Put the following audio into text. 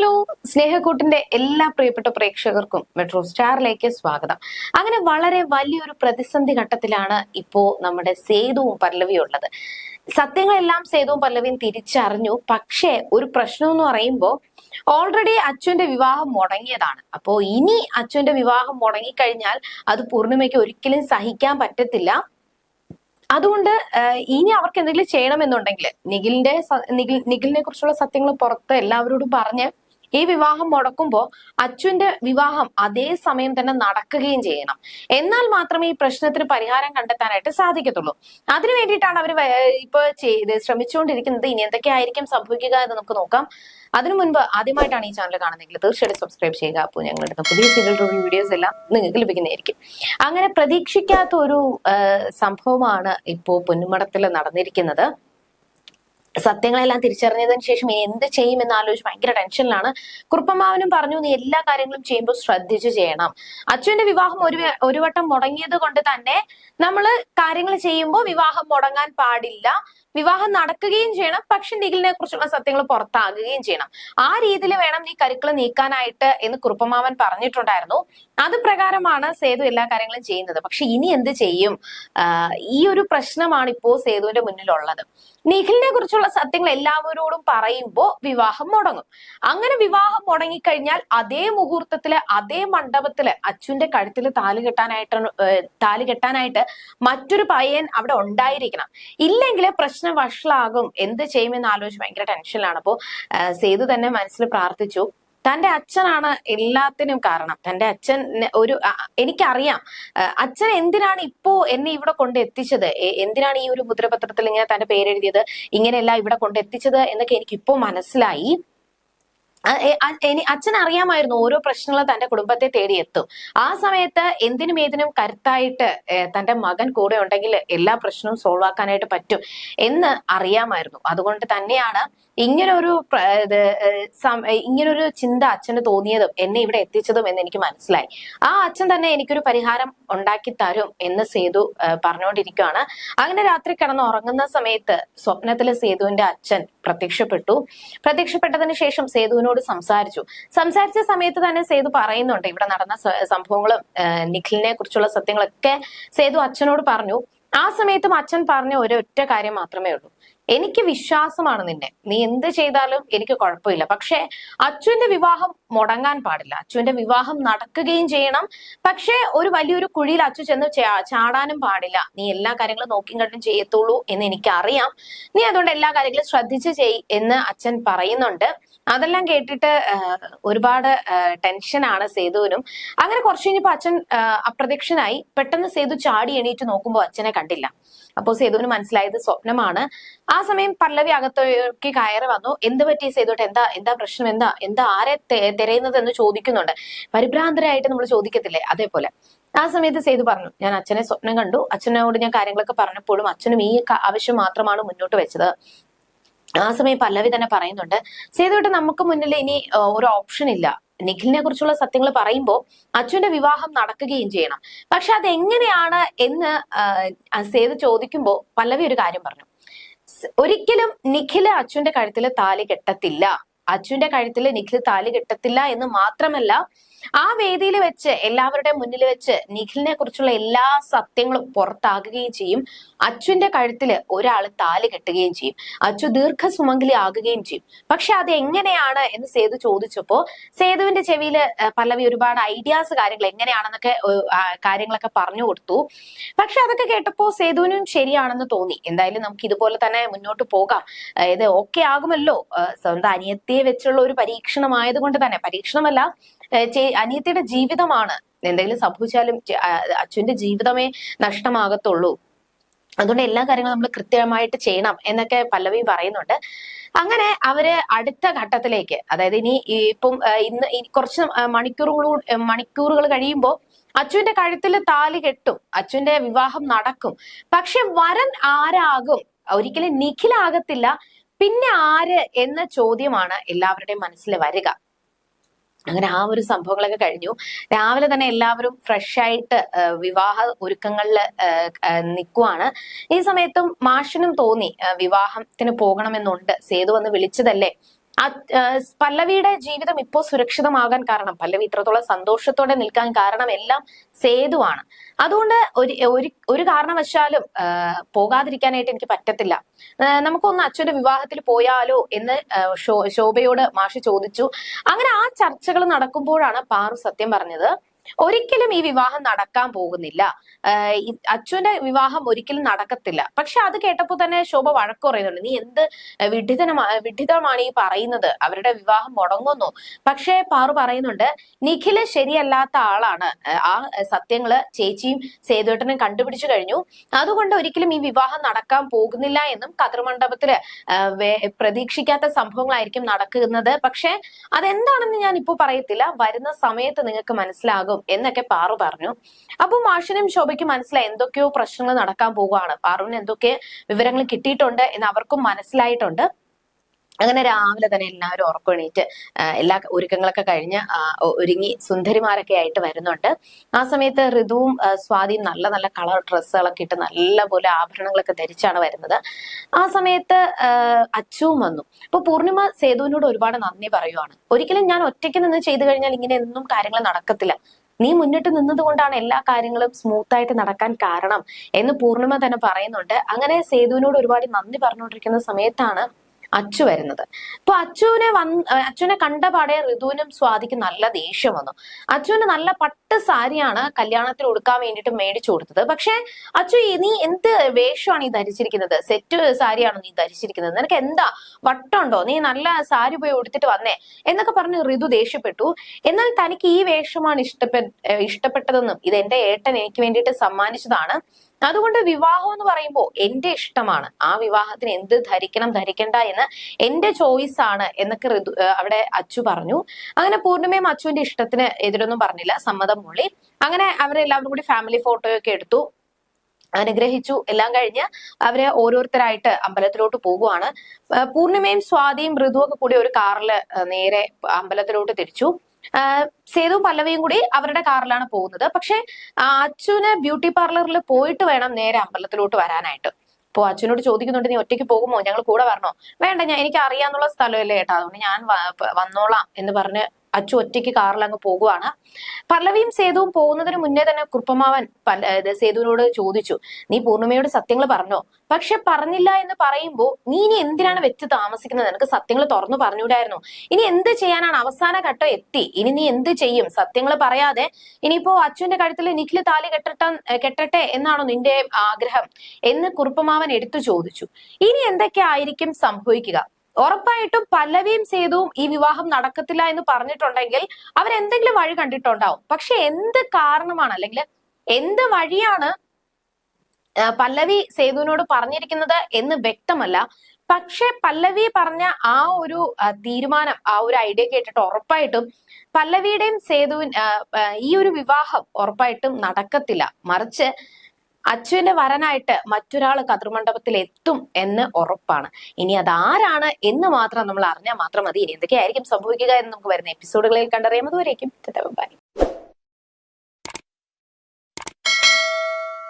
Hello സ്നേഹക്കൂട്ടിന്റെ എല്ലാ പ്രിയപ്പെട്ട പ്രേക്ഷകർക്കും മെട്രോ സ്റ്റാറിലേക്ക് സ്വാഗതം. അങ്ങനെ വളരെ വലിയൊരു പ്രതിസന്ധി ഘട്ടത്തിലാണ് ഇപ്പോ നമ്മുടെ സേതുവും പല്ലവിയും ഉള്ളത്. സത്യങ്ങളെല്ലാം സേതുവും പല്ലവിയും തിരിച്ചറിഞ്ഞു. പക്ഷേ ഒരു പ്രശ്നം എന്ന് പറയുമ്പോൾ ഓൾറെഡി അച്ഛന്റെ വിവാഹം മുടങ്ങിയതാണ്. അപ്പോ ഇനി അച്ഛന്റെ വിവാഹം മുടങ്ങിക്കഴിഞ്ഞാൽ അത് പൂർണിമയ്ക്ക് ഒരിക്കലും സഹിക്കാൻ പറ്റത്തില്ല. അതുകൊണ്ട് ഇനി അവർക്ക് എന്തെങ്കിലും ചെയ്യണമെന്നുണ്ടെങ്കിൽ നിഖിലിന്റെ നിഖിൽ നിഖിലിനെ കുറിച്ചുള്ള സത്യങ്ങൾ പുറത്ത് എല്ലാവരോടും പറഞ്ഞ് ഈ വിവാഹം മുടക്കുമ്പോൾ അച്ഛന്റെ വിവാഹം അതേ സമയം തന്നെ നടക്കുകയും ചെയ്യണം. എന്നാൽ മാത്രമേ ഈ പ്രശ്നത്തിന് പരിഹാരം കണ്ടെത്താനായിട്ട് സാധിക്കത്തുള്ളൂ. അതിനു വേണ്ടിയിട്ടാണ് അവർ ഇപ്പൊ ചെയ്ത് ശ്രമിച്ചുകൊണ്ടിരിക്കുന്നത്. ഇനി എന്തൊക്കെ ആയിരിക്കും സംഭവിക്കുക എന്ന് നമുക്ക് നോക്കാം. അതിനു മുൻപ് ആദ്യമായിട്ടാണ് ഈ ചാനൽ കാണുന്നതെങ്കിൽ തീർച്ചയായിട്ടും സബ്സ്ക്രൈബ് ചെയ്യുക. അപ്പോൾ ഞങ്ങൾ എടുത്ത പുതിയ സീരിയൽ റിവ്യൂ വീഡിയോസ് എല്ലാം നിങ്ങൾക്ക് ലഭിക്കുന്നതായിരിക്കും. അങ്ങനെ പ്രതീക്ഷിക്കാത്ത ഒരു സംഭവമാണ് ഇപ്പോൾ പൊന്നുമടത്തിൽ നടന്നിരിക്കുന്നത്. സത്യങ്ങളെല്ലാം തിരിച്ചറിഞ്ഞതിന് ശേഷം ഇനി എന്ത് ചെയ്യും എന്ന് ആലോചിച്ച് ഭയങ്കര ടെൻഷനിലാണ് കുറുപ്പമാവനും പറഞ്ഞു നീ എല്ലാ കാര്യങ്ങളും ചെയ്യുമ്പോൾ ശ്രദ്ധിച്ചു ചെയ്യണം. അച്ഛന്റെ വിവാഹം ഒരു ഒരു വട്ടം മുടങ്ങിയത് കൊണ്ട് തന്നെ നമ്മൾ കാര്യങ്ങൾ ചെയ്യുമ്പോൾ വിവാഹം മുടങ്ങാൻ പാടില്ല. വിവാഹം നടക്കുകയും ചെയ്യണം. പക്ഷെ നിഖിലിനെ കുറിച്ചുള്ള സത്യങ്ങൾ പുറത്താകുകയും ചെയ്യണം. ആ രീതിയിൽ വേണം നീ കരുക്കൾ നീക്കാനായിട്ട് എന്ന് കുറുപ്പമാവൻ പറഞ്ഞിട്ടുണ്ടായിരുന്നു. അത് പ്രകാരമാണ് സേതു എല്ലാ കാര്യങ്ങളും ചെയ്യുന്നത്. പക്ഷെ ഇനി എന്ത് ചെയ്യും? ഈ ഒരു പ്രശ്നമാണ് ഇപ്പോ സേതുവിന്റെ മുന്നിലുള്ളത്. നിഖിലിനെ കുറിച്ചുള്ള സത്യങ്ങൾ എല്ലാവരോടും പറയുമ്പോൾ വിവാഹം മുടങ്ങും. അങ്ങനെ വിവാഹം മുടങ്ങിക്കഴിഞ്ഞാൽ അതേ മുഹൂർത്തത്തിൽ അതേ മണ്ഡപത്തിൽ അച്ഛന്റെ കഴുത്തിൽ താൽ കെട്ടാനായിട്ട് താൽ കെട്ടാനായിട്ട് മറ്റൊരു പയ്യൻ അവിടെ ഉണ്ടായിരിക്കണം. ഇല്ലെങ്കിൽ പ്രശ്നം വഷളാകും. എന്ത് ചെയ്യുമെന്ന് ആലോചിച്ച് ഭയങ്കര ടെൻഷനിലാണ് അപ്പോ സേതു തന്നെ മനസ്സിൽ പ്രാർത്ഥിച്ചു. തന്റെ അച്ഛനാണ് എല്ലാത്തിനും കാരണം. തന്റെ അച്ഛൻ ഒരു എനിക്കറിയാം. അച്ഛൻ എന്തിനാണ് ഇപ്പോ എന്നെ ഇവിടെ കൊണ്ട് എത്തിച്ചത്? എന്തിനാണ് ഈ ഒരു മുദ്രപത്രത്തിൽ ഇങ്ങനെ തന്റെ പേരെഴുതിയത്? ഇങ്ങനെയല്ല ഇവിടെ കൊണ്ട് എത്തിച്ചത്? എന്നൊക്കെ എനിക്കിപ്പോ മനസ്സിലായി. അച്ഛൻ അറിയാമായിരുന്നു ഓരോ പ്രശ്നങ്ങളും തന്റെ കുടുംബത്തെ തേടി എത്തും. ആ സമയത്ത് എന്തിനും ഏതിനും കരുത്തായിട്ട് തന്റെ മകൻ കൂടെ ഉണ്ടെങ്കിൽ എല്ലാ പ്രശ്നവും സോൾവ് ആക്കാനായിട്ട് പറ്റും എന്ന് അറിയാമായിരുന്നു. അതുകൊണ്ട് തന്നെയാണ് ഇങ്ങനൊരു ഇങ്ങനൊരു ചിന്ത അച്ഛന് തോന്നിയതും എന്നെ ഇവിടെ എത്തിച്ചതും എന്ന് എനിക്ക് മനസ്സിലായി. ആ അച്ഛൻ തന്നെ എനിക്കൊരു പരിഹാരം ഉണ്ടാക്കി തരും എന്ന് സേതു പറഞ്ഞുകൊണ്ടിരിക്കുകയാണ് അങ്ങനെ രാത്രി കിടന്ന് ഉറങ്ങുന്ന സമയത്ത് സ്വപ്നത്തിലെ സേതുവിന്റെ അച്ഛൻ പ്രത്യക്ഷപ്പെട്ടു. പ്രത്യക്ഷപ്പെട്ടതിന് ശേഷം സേതുവിനോട് സംസാരിച്ചു. സംസാരിച്ച സമയത്ത് തന്നെ സേതു പറയുന്നുണ്ട് ഇവിടെ നടന്ന സംഭവങ്ങളും നിഖിലിനെ കുറിച്ചുള്ള സത്യങ്ങളൊക്കെ സേതു അച്ഛനോട് പറഞ്ഞു. ആ സമയത്തും അച്ഛൻ പറഞ്ഞ ഒരൊറ്റ കാര്യം മാത്രമേ ഉള്ളൂ. എനിക്ക് വിശ്വാസമാണ് നിന്നെ. നീ എന്ത് ചെയ്താലും എനിക്ക് കുഴപ്പമില്ല. പക്ഷേ അച്ഛന്റെ വിവാഹം മുടങ്ങാൻ പാടില്ല. അച്ഛന്റെ വിവാഹം നടക്കുകയും ചെയ്യണം. പക്ഷേ ഒരു വലിയൊരു കുഴിയിൽ അച്ഛൻ ചെന്ന് ചാടാനും പാടില്ല. നീ എല്ലാ കാര്യങ്ങളും നോക്കിയും കണ്ടും ചെയ്യത്തുള്ളൂ എന്ന് എനിക്കറിയാം. നീ അതുകൊണ്ട് എല്ലാ കാര്യങ്ങളും ശ്രദ്ധിച്ച് ചെയ് എന്ന് അച്ഛൻ പറയുന്നുണ്ട്. അതെല്ലാം കേട്ടിട്ട് ഒരുപാട് ടെൻഷനാണ് സേതുവിനും. അങ്ങനെ കുറച്ച് കഴിഞ്ഞപ്പോൾ അച്ഛൻ അപ്രത്യക്ഷനായി പെട്ടെന്ന് സേതു ചാടി എണീറ്റ് നോക്കുമ്പോൾ അച്ഛനെ കണ്ടില്ല. അപ്പോൾ സേതുവിന് മനസ്സിലായത് സ്വപ്നമാണ്. ആ സമയം പല്ലവി അകത്തേക്ക് കയറി വന്നു. എന്ത് പറ്റി ചെയ്തോട്ടെ എന്താ എന്താ പ്രശ്നം? എന്താ എന്താ ആരെ തിരയുന്നത് എന്ന് ചോദിക്കുന്നുണ്ട്. പരിഭ്രാന്തരായിട്ട് നമ്മൾ ചോദിക്കത്തില്ലേ? അതേപോലെ. ആ സമയത്ത് സേതു പറഞ്ഞു ഞാൻ അച്ഛനെ സ്വപ്നം കണ്ടു. അച്ഛനോട് ഞാൻ കാര്യങ്ങളൊക്കെ പറഞ്ഞപ്പോഴും അച്ഛനും ഈ ആവശ്യം മാത്രമാണ് മുന്നോട്ട് വെച്ചത്. ആ സമയം പല്ലവി തന്നെ പറയുന്നുണ്ട് സേതുട്ട് നമുക്ക് മുന്നിൽ ഇനി ഒരു ഓപ്ഷൻ ഇല്ല. നിഖിലിനെ കുറിച്ചുള്ള സത്യങ്ങൾ പറയുമ്പോൾ അച്ഛന്റെ വിവാഹം നടക്കുകയും ചെയ്യണം. പക്ഷെ അതെങ്ങനെയാണ് എന്ന് ആ, ആ സേതു ചോദിക്കുമ്പോൾ പല്ലവി ഒരു കാര്യം പറഞ്ഞു. ഒരിക്കലും നിഖില അച്ഛന്റെ കഴുത്തിൽ താലി കെട്ടത്തില്ല. അച്ഛന്റെ കഴുത്തിൽ നിഖിൽ താലി കിട്ടത്തില്ല എന്ന് മാത്രമല്ല ആ വേദിയിൽ വെച്ച് എല്ലാവരുടെ മുന്നിൽ വെച്ച് നിഖിലിനെ കുറിച്ചുള്ള എല്ലാ സത്യങ്ങളും പുറത്താകുകയും ചെയ്യും. അച്ഛന്റെ കഴുത്തിൽ ഒരാൾ താലി കെട്ടുകയും ചെയ്യും. അച്ചു ദീർഘസുമംഗലി ആകുകയും ചെയ്യും. പക്ഷെ അത് എങ്ങനെയാണ് എന്ന് സേതു ചോദിച്ചപ്പോ സേതുവിന്റെ ചെവിയിൽ പല്ലവി ഒരുപാട് ഐഡിയാസ് കാര്യങ്ങൾ എങ്ങനെയാണെന്നൊക്കെ കാര്യങ്ങളൊക്കെ പറഞ്ഞു കൊടുത്തു. പക്ഷെ അതൊക്കെ കേട്ടപ്പോ സേതുവിനും ശരിയാണെന്ന് തോന്നി. എന്തായാലും നമുക്ക് ഇതുപോലെ തന്നെ മുന്നോട്ട് പോകാം. ഇത് ഓക്കെ ആകുമല്ലോ. സ്വന്തം സ്വന്തം അനിയത്തിയെ വെച്ചുള്ള ഒരു പരീക്ഷണമായത് കൊണ്ട് തന്നെ. പരീക്ഷണമല്ല അനിയത്തിയുടെ ജീവിതമാണ്. എന്തെങ്കിലും സംഭവിച്ചാലും അച്ഛന്റെ ജീവിതമേ നഷ്ടമാകത്തുള്ളൂ. അതുകൊണ്ട് എല്ലാ കാര്യങ്ങളും നമ്മൾ കൃത്യമായിട്ട് ചെയ്യണം എന്നൊക്കെ പല്ലവി പറയുന്നുണ്ട്. അങ്ങനെ അവർ അടുത്ത ഘട്ടത്തിലേക്ക് അതായത് ഇനി ഇപ്പം ഇന്ന് കുറച്ച് മണിക്കൂറുകളൂ മണിക്കൂറുകൾ കഴിയുമ്പോൾ അച്ഛന്റെ കഴുത്തിൽ താലി കെട്ടും അച്ഛന്റെ വിവാഹം നടക്കും. പക്ഷെ വരൻ ആരാകും? ഒരിക്കലും നിഖിലാകത്തില്ല. പിന്നെ ആര് എന്ന ചോദ്യമാണ് എല്ലാവരുടെയും മനസ്സിൽ വരിക. അങ്ങനെ ആ ഒരു സംഭവങ്ങളൊക്കെ കഴിഞ്ഞു. രാവിലെ തന്നെ എല്ലാവരും ഫ്രഷ് ആയിട്ട് വിവാഹ ഒരുക്കങ്ങളിൽ നിൽക്കുവാണ് ഈ സമയത്തും മാഷിനും തോന്നി വിവാഹത്തിന് പോകണമെന്നുണ്ട്. സേതു വന്ന് വിളിച്ചതല്ലേ? പല്ലവിയുടെ ജീവിതം ഇപ്പോൾ സുരക്ഷിതമാകാൻ കാരണം പല്ലവി ഇത്രത്തോളം സന്തോഷത്തോടെ നിൽക്കാൻ കാരണം എല്ലാം സേതുവാണ്. അതുകൊണ്ട് ഒരു ഒരു കാരണവശാലും പോകാതിരിക്കാനായിട്ട് എനിക്ക് പറ്റത്തില്ല. നമുക്കൊന്ന് അച്ഛന്റെ വിവാഹത്തിൽ പോയാലോ എന്ന് ശോഭയോട് മാഷി ചോദിച്ചു. അങ്ങനെ ആ ചർച്ചകൾ നടക്കുമ്പോഴാണ് പാറു സത്യം പറഞ്ഞത്. ഒരിക്കലും ഈ വിവാഹം നടക്കാൻ പോകുന്നില്ല. അച്ഛന്റെ വിവാഹം ഒരിക്കലും നടക്കത്തില്ല. പക്ഷെ അത് കേട്ടപ്പോൾ തന്നെ ശോഭ വഴക്ക് പറയുന്നുണ്ട്. നീ എന്ത് വിഡിതനമാ വിഡിതമാണ് ഈ പറയുന്നത്? അവരുടെ വിവാഹം മുടങ്ങുന്നു. പക്ഷേ പാറു പറയുന്നുണ്ട് നിഖിൽ ശരിയല്ലാത്ത ആളാണ്. ആ സത്യങ്ങൾ ചേച്ചിയും സേതുവേട്ടനും കണ്ടുപിടിച്ചു കഴിഞ്ഞു. അതുകൊണ്ട് ഒരിക്കലും ഈ വിവാഹം നടക്കാൻ പോകുന്നില്ല എന്നും വേ- പ്രതീക്ഷിക്കാത്ത സംഭവങ്ങളായിരിക്കും നടക്കുന്നത്. പക്ഷെ അതെന്താണെന്ന് ഞാൻ ഇപ്പോൾ പറയത്തില്ല. വരുന്ന സമയത്ത് നിങ്ങൾക്ക് മനസ്സിലാകും. എന്നൊക്കെ പാറു പറഞ്ഞു. അപ്പൊ മാഷിനും ശോഭയ്ക്കും മനസ്സിലായി എന്തൊക്കെയോ പ്രശ്നങ്ങൾ നടക്കാൻ പോവുകയാണ്. പാറുവിന് എന്തൊക്കെ വിവരങ്ങൾ കിട്ടിയിട്ടുണ്ട് എന്ന് അവർക്കും മനസ്സിലായിട്ടുണ്ട്. അങ്ങനെ രാവിലെ തന്നെ എല്ലാവരും ഉറക്കണീറ്റ് എല്ലാ ഒരുക്കങ്ങളൊക്കെ കഴിഞ്ഞ് ഒരുങ്ങി സുന്ദരിമാരൊക്കെ ആയിട്ട് വരുന്നുണ്ട്. ആ സമയത്ത് ഋതുവും സ്വാതിയും നല്ല നല്ല കളർ ഡ്രസ്സുകളൊക്കെ ഇട്ട് നല്ല നല്ലപോലെ ആഭരണങ്ങളൊക്കെ ധരിച്ചാണ് വരുന്നത്. ആ സമയത്ത് അച്ചുവും വന്നു. അപ്പൊ പൂർണിമ സേതുവിനോട് ഒരുപാട് നന്ദി പറയുവാണ്. ഒരിക്കലും ഞാൻ ഒറ്റയ്ക്ക് നിന്ന് ചെയ്തു കഴിഞ്ഞാൽ ഇങ്ങനെ ഒന്നും കാര്യങ്ങൾ നടക്കത്തില്ല. നീ മുന്നിട്ട് നിന്നതുകൊണ്ടാണ് എല്ലാ കാര്യങ്ങളും സ്മൂത്ത് ആയിട്ട് നടക്കാൻ കാരണം എന്ന് പൂർണിമ തന്നെ പറയുന്നുണ്ട്. അങ്ങനെ സേതുവിനോട് ഒരുപാട് നന്ദി പറഞ്ഞുകൊണ്ടിരിക്കുന്ന സമയത്താണ് അച്ചു വരുന്നത്. അപ്പൊ അച്ചുവിനെ വന്ന് അച്ചുവിനെ കണ്ട പാടെ ഋതുവിനും സ്വാദിക്ക് നല്ല ദേഷ്യം വന്നു. അച്ചുവിന് നല്ല പട്ട് സാരിയാണ് കല്യാണത്തിൽ ഉടുക്കാൻ വേണ്ടിട്ട് മേടിച്ചു കൊടുത്തത്. പക്ഷെ അച്ചു നീ എന്ത് വേഷമാണ് ഈ ധരിച്ചിരിക്കുന്നത്? സെറ്റ് സാരിയാണോ നീ ധരിച്ചിരിക്കുന്നത്? നിനക്ക് എന്താ? വട്ടുണ്ടോ? നീ നല്ല സാരി പോയി ഉടുത്തിട്ട് വന്നേ എന്നൊക്കെ പറഞ്ഞ് ഋതു ദേഷ്യപ്പെട്ടു. എന്നാൽ തനിക്ക് ഈ വേഷമാണ് ഇഷ്ടപ്പെട്ട ഇഷ്ടപ്പെട്ടതെന്നും ഇത് എന്റെ ഏട്ടൻ എനിക്ക് വേണ്ടിയിട്ട് സമ്മാനിച്ചതാണ്. അതുകൊണ്ട് വിവാഹം എന്ന് പറയുമ്പോൾ എന്റെ ഇഷ്ടമാണ്. ആ വിവാഹത്തിന് എന്ത് ധരിക്കണം ധരിക്കണ്ട എന്ന് എന്റെ ചോയ്സ് ആണ് എന്നൊക്കെ ഋതു അവിടെ അച്ചു പറഞ്ഞു. അങ്ങനെ പൂർണിമയും അച്ചുവിന്റെ ഇഷ്ടത്തിന് എതിരൊന്നും പറഞ്ഞില്ല. സമ്മതം മൂളി. അങ്ങനെ അവരെല്ലാവരും കൂടി ഫാമിലി ഫോട്ടോയൊക്കെ എടുത്തു. അനുഗ്രഹിച്ചു. എല്ലാം കഴിഞ്ഞ് അവരെ ഓരോരുത്തരായിട്ട് അമ്പലത്തിലോട്ട് പോകുവാണ് പൂർണിമയും സ്വാതിയും ഋതുവൊക്കെ കൂടി ഒരു കാറിൽ നേരെ അമ്പലത്തിലോട്ട് തിരിച്ചു. സേതു പല്ലവിയും കൂടി അവരുടെ കാറിലാണ് പോകുന്നത്. പക്ഷെ അച്ഛന് ബ്യൂട്ടി പാർലറിൽ പോയിട്ട് വേണം നേരെ അമ്പലത്തിലോട്ട് വരാനായിട്ട്. ഇപ്പൊ അച്ഛനോട് ചോദിക്കുന്നുണ്ട് നീ ഒറ്റയ്ക്ക് പോകുമോ? ഞങ്ങൾ കൂടെ വരണോ? വേണ്ട ഞാൻ എനിക്ക് അറിയാന്നുള്ള സ്ഥലമല്ലേ ഏട്ടാ. അതുകൊണ്ട് ഞാൻ വന്നോളാം എന്ന് പറഞ്ഞ് അച്ചു ഒറ്റയ്ക്ക് കാറിൽ അങ്ങ് പോകുവാണ്. പല്ലവിയും സേതുവും പോകുന്നതിന് മുന്നേ തന്നെ കുറുപ്പമാവൻ സേതുവിനോട് ചോദിച്ചു നീ പൂർണിമയോട് സത്യങ്ങൾ പറഞ്ഞോ? പക്ഷെ പറഞ്ഞില്ല എന്ന് പറയുമ്പോൾ നീ ഇനി എന്തിനാണ് വെച്ച് താമസിക്കുന്നത്? നിനക്ക് സത്യങ്ങൾ തുറന്നു പറഞ്ഞുകൂടായിരുന്നു. ഇനി എന്ത് ചെയ്യാനാണ് അവസാന ഘട്ടം എത്തി? ഇനി നീ എന്ത് ചെയ്യും? സത്യങ്ങൾ പറയാതെ ഇനിയിപ്പോ അച്ഛന്റെ കഴുത്തിൽ നിഖിൽ താലി കെട്ടട്ട കെട്ടട്ടെ എന്നാണോ നിന്റെ ആഗ്രഹം? എന്ന് കുറുപ്പമാവൻ എടുത്തു ചോദിച്ചു. ഇനി എന്തൊക്കെ ആയിരിക്കും സംഭവിക്കുക? ഉറപ്പായിട്ടും പല്ലവിയും സേതുവും ഈ വിവാഹം നടക്കത്തില്ല എന്ന് പറഞ്ഞിട്ടുണ്ടെങ്കിൽ അവരെന്തെങ്കിലും വഴി കണ്ടിട്ടുണ്ടാവും. പക്ഷെ എന്ത് കാരണമാണ്? അല്ലെങ്കിൽ എന്ത് വഴിയാണ് പല്ലവി സേതുവിനോട് പറഞ്ഞിരിക്കുന്നത് എന്ന് വ്യക്തമല്ല. പക്ഷെ പല്ലവി പറഞ്ഞ ആ ഒരു തീരുമാനം ആ ഒരു ഐഡിയ കേട്ടിട്ട് ഉറപ്പായിട്ടും പല്ലവിയുടെയും സേതുവിൻ ഈ ഒരു വിവാഹം ഉറപ്പായിട്ടും നടക്കത്തില്ല. മറിച്ച് അച്ഛന്റെ വരനായിട്ട് മറ്റൊരാൾ കതിർമണ്ഡപത്തിൽ എത്തും എന്ന് ഉറപ്പാണ്. ഇനി അതാരാണ് എന്ന് മാത്രം നമ്മൾ അറിഞ്ഞാൽ മാത്രം മതി. ഇനി എന്തൊക്കെയായിരിക്കും സംഭവിക്കുക എന്ന് നമുക്ക് വരുന്ന എപ്പിസോഡുകളിൽ കണ്ടറിയാം. അതുവരേക്കും ബൈ.